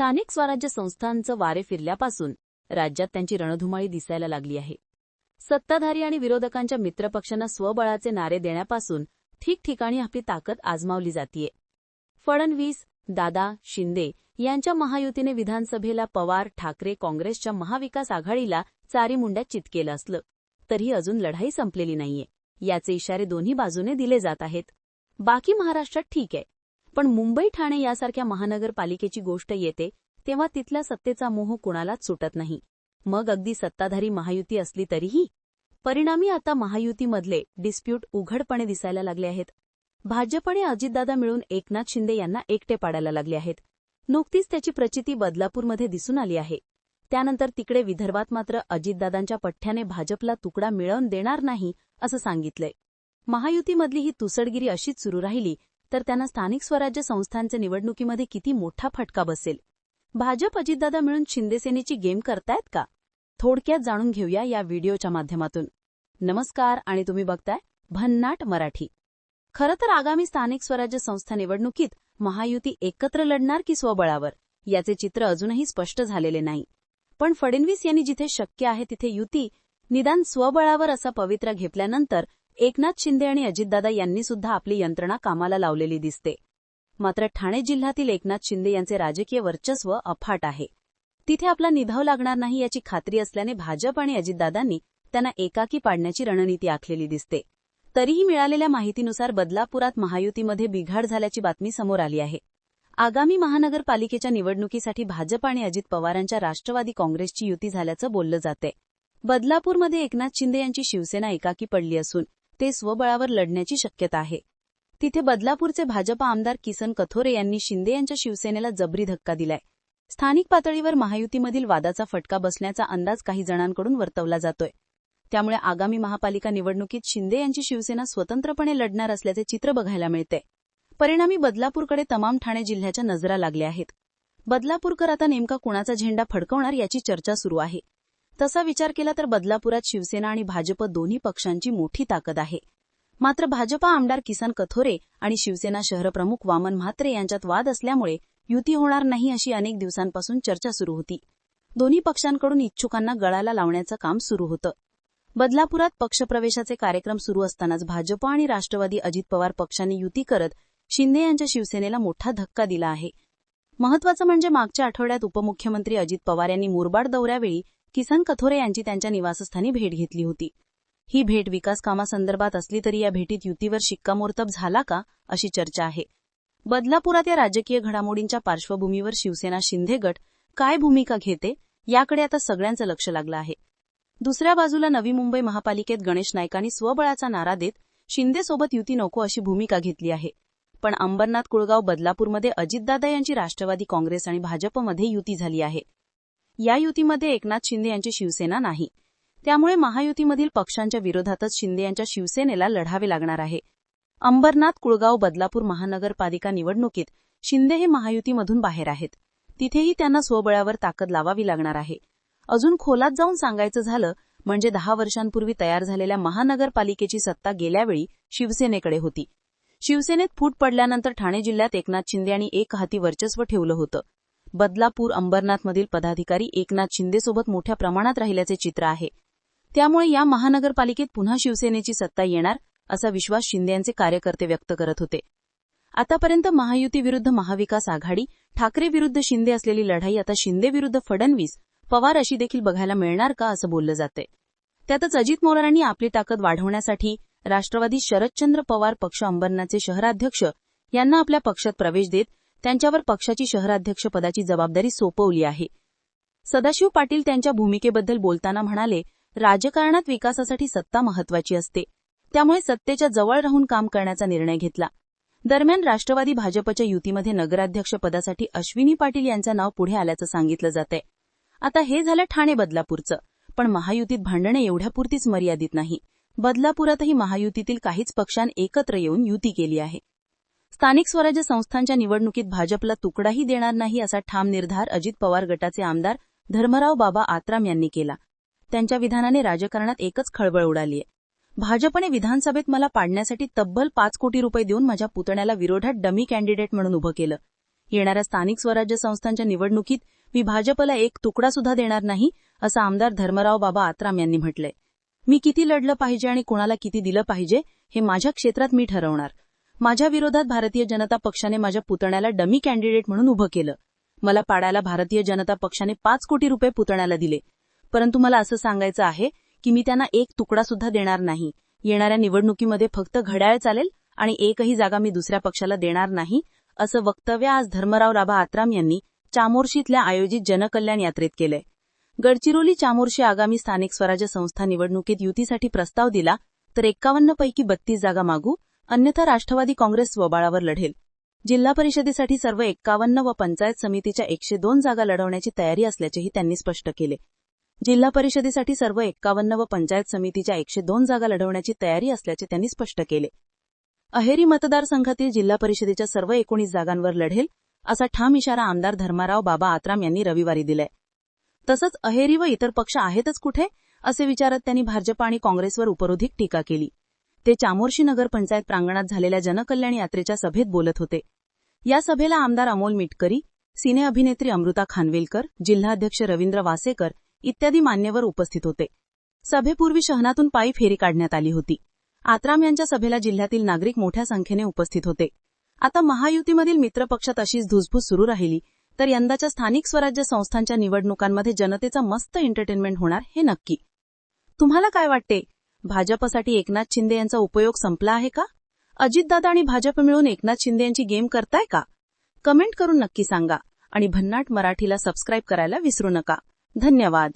स्थानिक स्वराज्य संस्थांचं वारे फिरल्यापासून राज्यात त्यांची रणधुमाळी दिसायला लागली आहे. सत्ताधारी आणि विरोधकांच्या मित्रपक्षांना स्वबळाचे नारे देण्यापासून ठिकठिकाणी आपली ताकद आजमावली जातीये. फडणवीस दादा शिंदे यांच्या महायुतीने विधानसभेला पवार ठाकरे काँग्रेसच्या महाविकास आघाडीला चारीमुंड्यात चितकेलं असलं तरीही अजून लढाई संपलेली नाहीये. याचे इशारे दोन्ही बाजूने दिले जात आहेत. बाकी महाराष्ट्रात ठीक आहे. पण मुंबई ठाणे यासारख्या महानगरपालिकेची गोष्ट येते तेव्हा तिथल्या सत्तेचा मोह कुणालाच सुटत नाही. मग अगदी सत्ताधारी महायुती असली तरीही? परिणामी आता महायुतीमधले डिस्प्यूट उघडपणे दिसायला लागले आहेत. भाजपने अजितदादा मिळून एकनाथ शिंदे यांना एकटे पाडायला लागले आहेत. नुकतीच त्याची प्रचिती बदलापूरमध्ये दिसून आली आहे. त्यानंतर तिकडे विदर्भात मात्र अजितदादांच्या पठ्ठ्याने भाजपला तुकडा मिळवून देणार नाही असं सांगितलंय. महायुतीमधली ही तुसडगिरी अशीच सुरू राहिली तर त्यांना स्थानिक स्वराज्य संस्थांच्या निवडणुकीमध्ये किती मोठा फटका बसेल? भाजप अजितदादा मिळून शिंदेसेनेची गेम करतायत का? थोडक्यात जाणून घेऊया या व्हिडिओच्या माध्यमातून. नमस्कार आणि तुम्ही बघताय भन्नाट मराठी. खरं तर आगामी स्थानिक स्वराज्य संस्था निवडणुकीत महायुती एकत्र लढणार की स्वबळावर? याचे चित्र अजूनही स्पष्ट झालेले नाही. पण फडणवीस यांनी जिथे शक्य आहे तिथे युती निदान स्वबळावर असा पवित्रा घेतल्यानंतर एकनाथ शिंदे आणि अजितदादा यांनी सुद्धा आपली यंत्रणा कामाला लावलेली दिसते. मात्र ठाणे जिल्ह्यातील एकनाथ शिंदे यांचे राजकीय वर्चस्व अफाट आहे. तिथे आपला निधाव लागणार नाही याची खात्री असल्याने भाजप आणि अजितदादांनी त्यांना एकाकी पाडण्याची रणनीती आखलेली दिसते. तरीही मिळालेल्या माहितीनुसार बदलापुरात महायुतीमध्ये बिघाड झाल्याची बातमी समोर आली आहे. आगामी महानगरपालिकेच्या निवडणुकीसाठी भाजप आणि अजित पवारांच्या राष्ट्रवादी काँग्रेसची युती झाल्याचं बोललं जाते बदलापूरमध्ये एकनाथ शिंदे यांची शिवसेना एकाकी पडली असून ते स्वबळावर लढण्याची शक्यता आहे. तिथे बदलापूरचे भाजपा आमदार किसन कथोरे यांनी शिंदे यांच्या शिवसेनेला जबरी धक्का दिलाय. स्थानिक पातळीवर महायुतीमधील वादाचा फटका बसण्याचा अंदाज काही जणांकडून वर्तवला जातोय. त्यामुळे आगामी महापालिका निवडणुकीत शिंदे यांची शिवसेना स्वतंत्रपणे लढणार असल्याचे चित्र बघायला मिळते. परिणामी बदलापूरकडे तमाम ठाणे जिल्ह्याच्या नजरा लागल्या आहेत. बदलापूरकर आता नेमका कुणाचा झेंडा फडकवणार याची चर्चा सुरू आहे. तसा विचार केला तर बदलापुरात शिवसेना आणि भाजप दोन्ही पक्षांची मोठी ताकद आहे. मात्र भाजपा आमदार किसन कथोरे आणि शिवसेना शहरप्रमुख वामन म्हात्रे यांच्यात वाद असल्यामुळे युती होणार नाही अशी अनेक दिवसांपासून चर्चा सुरू होती. दोन्ही पक्षांकडून इच्छुकांना गळाला लावण्याचं काम सुरू होतं. बदलापुरात पक्षप्रवेशाचे कार्यक्रम सुरू असतानाच भाजप आणि राष्ट्रवादी अजित पवार पक्षांनी युती करत शिंदे यांच्या शिवसेनेला मोठा धक्का दिला आहे. महत्वाचं म्हणजे मागच्या आठवड्यात उपमुख्यमंत्री अजित पवार यांनी मुरबाड दौऱ्यावेळी किसन कथोरे यांची त्यांच्या निवासस्थानी भेट घेतली होती. ही भेट विकास कामासंदर्भात असली तरी या भेटीत युतीवर शिक्कामोर्तब झाला का अशी चर्चा आहे. बदलापुरात या राजकीय घडामोडींच्या पार्श्वभूमीवर शिवसेना शिंदे गट काय भूमिका घेते याकडे आता सगळ्यांचं लक्ष लागलं आहे. दुसऱ्या बाजूला नवी मुंबई महापालिकेत गणेश नायकांनी स्वबळाचा नारा देत शिंदेसोबत युती नको अशी भूमिका घेतली आहे. पण अंबरनाथ कुळगाव बदलापूरमध्ये अजितदादा यांची राष्ट्रवादी काँग्रेस आणि भाजपमध्ये युती झाली आहे. या युतीमध्ये एकनाथ शिंदे यांची शिवसेना नाही. त्यामुळे महायुतीमधील पक्षांच्या विरोधातच शिंदे यांच्या शिवसेनेला लढावे लागणार आहे. अंबरनाथ कुळगाव बदलापूर महानगरपालिका निवडणुकीत शिंदे हे महायुतीमधून बाहेर आहेत. तिथेही त्यांना स्वबळावर ताकद लावावी लागणार आहे. अजून खोलात जाऊन सांगायचं झालं म्हणजे दहा वर्षांपूर्वी तयार झालेल्या महानगरपालिकेची सत्ता गेल्यावेळी शिवसेनेकडे होती. शिवसेनेत फूट पडल्यानंतर ठाणे जिल्ह्यात एकनाथ शिंदे यांनी एक हाती वर्चस्व ठेवलं होतं. बदलापूर अंबरनाथमधील पदाधिकारी एकनाथ शिंदेसोबत मोठ्या प्रमाणात राहिल्याचे चित्र आहे. त्यामुळे या महानगरपालिकेत पुन्हा शिवसेनेची सत्ता येणार असा विश्वास शिंदे यांचे कार्यकर्ते व्यक्त करत होते. आतापर्यंत महायुती विरुद्ध महाविकास आघाडी ठाकरे विरुद्ध शिंदे असलेली लढाई आता शिंदे विरुद्ध फडणवीस पवार अशी देखील बघायला मिळणार का असं बोललं जाते त्यातच अजित मोरारांनी आपली ताकद वाढवण्यासाठी राष्ट्रवादी शरदचंद्र पवार पक्ष अंबरनाथचे शहराध्यक्ष यांना आपल्या पक्षात प्रवेश देत त्यांच्यावर पक्षाची शहराध्यक्षपदाची जबाबदारी सोपवली आहे. सदाशिव पाटील त्यांच्या भूमिकेबद्दल बोलताना म्हणाले राजकारणात विकासासाठी सत्ता महत्वाची असते. त्यामुळे सत्तेच्या जवळ राहून काम करण्याचा निर्णय घेतला. दरम्यान राष्ट्रवादी भाजपच्या युतीमध्ये नगराध्यक्षपदासाठी अश्विनी पाटील यांचं नाव पुढे आल्याचं सांगितलं जातंय. आता हे झालं ठाणे बदलापूरचं पण महायुतीत भांडणे एवढ्यापुरतीच मर्यादित नाही. बदलापुरातही महायुतीतील काहीच पक्षां एकत्र येऊन युती केली आहे. स्थानिक स्वराज्य संस्थांच्या निवडणुकीत भाजपला तुकडाही देणार नाही असा ठाम निर्धार अजित पवार गटाचे आमदार धर्मराव बाबा आत्राम यांनी केला. त्यांच्या विधानाने राजकारणात एकच खळबळ उडालीय. भाजपने विधानसभेत मला पाडण्यासाठी तब्बल पाच कोटी रुपये देऊन माझ्या पुतण्याला विरोधात डमी कॅन्डिडेट म्हणून उभं केलं. येणाऱ्या स्थानिक स्वराज्य संस्थांच्या निवडणुकीत मी भाजपला एक तुकडा सुद्धा देणार नाही असं आमदार धर्मराव बाबा आत्राम यांनी म्हटलंय. मी किती लढलं पाहिजे आणि कुणाला किती दिलं पाहिजे हे माझ्या क्षेत्रात मी ठरवणार. माझ्या विरोधात भारतीय जनता पक्षाने माझ्या पुतण्याला डमी कॅन्डिडेट म्हणून उभं केलं. मला पाडायला भारतीय जनता पक्षाने पाच कोटी रुपये पुतण्याला दिले. परंतु मला असं सांगायचं आहे की मी त्यांना एक तुकडा सुद्धा देणार नाही. येणाऱ्या निवडणुकीमध्ये फक्त घड्याळ चालेल आणि एकही जागा मी दुसऱ्या पक्षाला देणार नाही असं वक्तव्य आज धर्मराव राभा आत्राम यांनी चामोर्शीतल्या आयोजित जनकल्याण यात्रेत केलंय. गडचिरोली चामोर्शी आगामी स्थानिक स्वराज्य संस्था निवडणुकीत युतीसाठी प्रस्ताव दिला तर एक्कावन्न पैकी बत्तीस जागा मागू अन्यथा राष्ट्रवादी काँग्रेस स्वबळावर लढेल. जिल्हा परिषदेसाठी सर्व एक्कावन्न व पंचायत समितीच्या एकशे दोन जागा लढवण्याची तयारी असल्याचेही त्यांनी स्पष्ट केले. जिल्हा परिषदेसाठी सर्व एक्कावन्न व पंचायत समितीच्या एकशे दोन जागा लढवण्याची तयारी असल्याचे त्यांनी स्पष्ट केले. अहेरी मतदारसंघातील जिल्हा परिषदेच्या सर्व एकोणीस जागांवर लढेल असा ठाम इशारा आमदार धर्माराव बाबा आत्राम यांनी रविवारी दिलाय. तसंच अहेरी व इतर पक्ष आहेतच कुठे असे विचारत त्यांनी भाजप आणि काँग्रेसवर उपरोधिक टीका केली. ते चामोर्शी नगर पंचायत प्रांगणात झालेल्या जनकल्याण यात्रेच्या सभेत बोलत होते. या सभेला आमदार अमोल मिटकरी सिने अभिनेत्री अमृता खानवेलकर जिल्हाध्यक्ष रवींद्र वासेकर इत्यादी मान्यवर उपस्थित होते. सभेपूर्वी शहरातून पायी फेरी काढण्यात आली होती. आत्राम यांच्या सभेला जिल्ह्यातील नागरिक मोठ्या संख्येने उपस्थित होते. आता महायुतीमधील मित्रपक्षात अशीच धुसफूस सुरू राहिली तर यंदाच्या स्थानिक स्वराज्य संस्थांच्या निवडणुकांमध्ये जनतेचा मस्त एंटरटेनमेंट होणार हे नक्की. तुम्हाला काय वाटते? भाजपसाठी एकनाथ शिंदे यांचा उपयोग संपला आहे का? अजितदादा आणि भाजप मिळून एकनाथ शिंदे यांची गेम करताय का? कमेंट करून नक्की सांगा आणि भन्नाट मराठीला सबस्क्राईब करायला विसरू नका. धन्यवाद.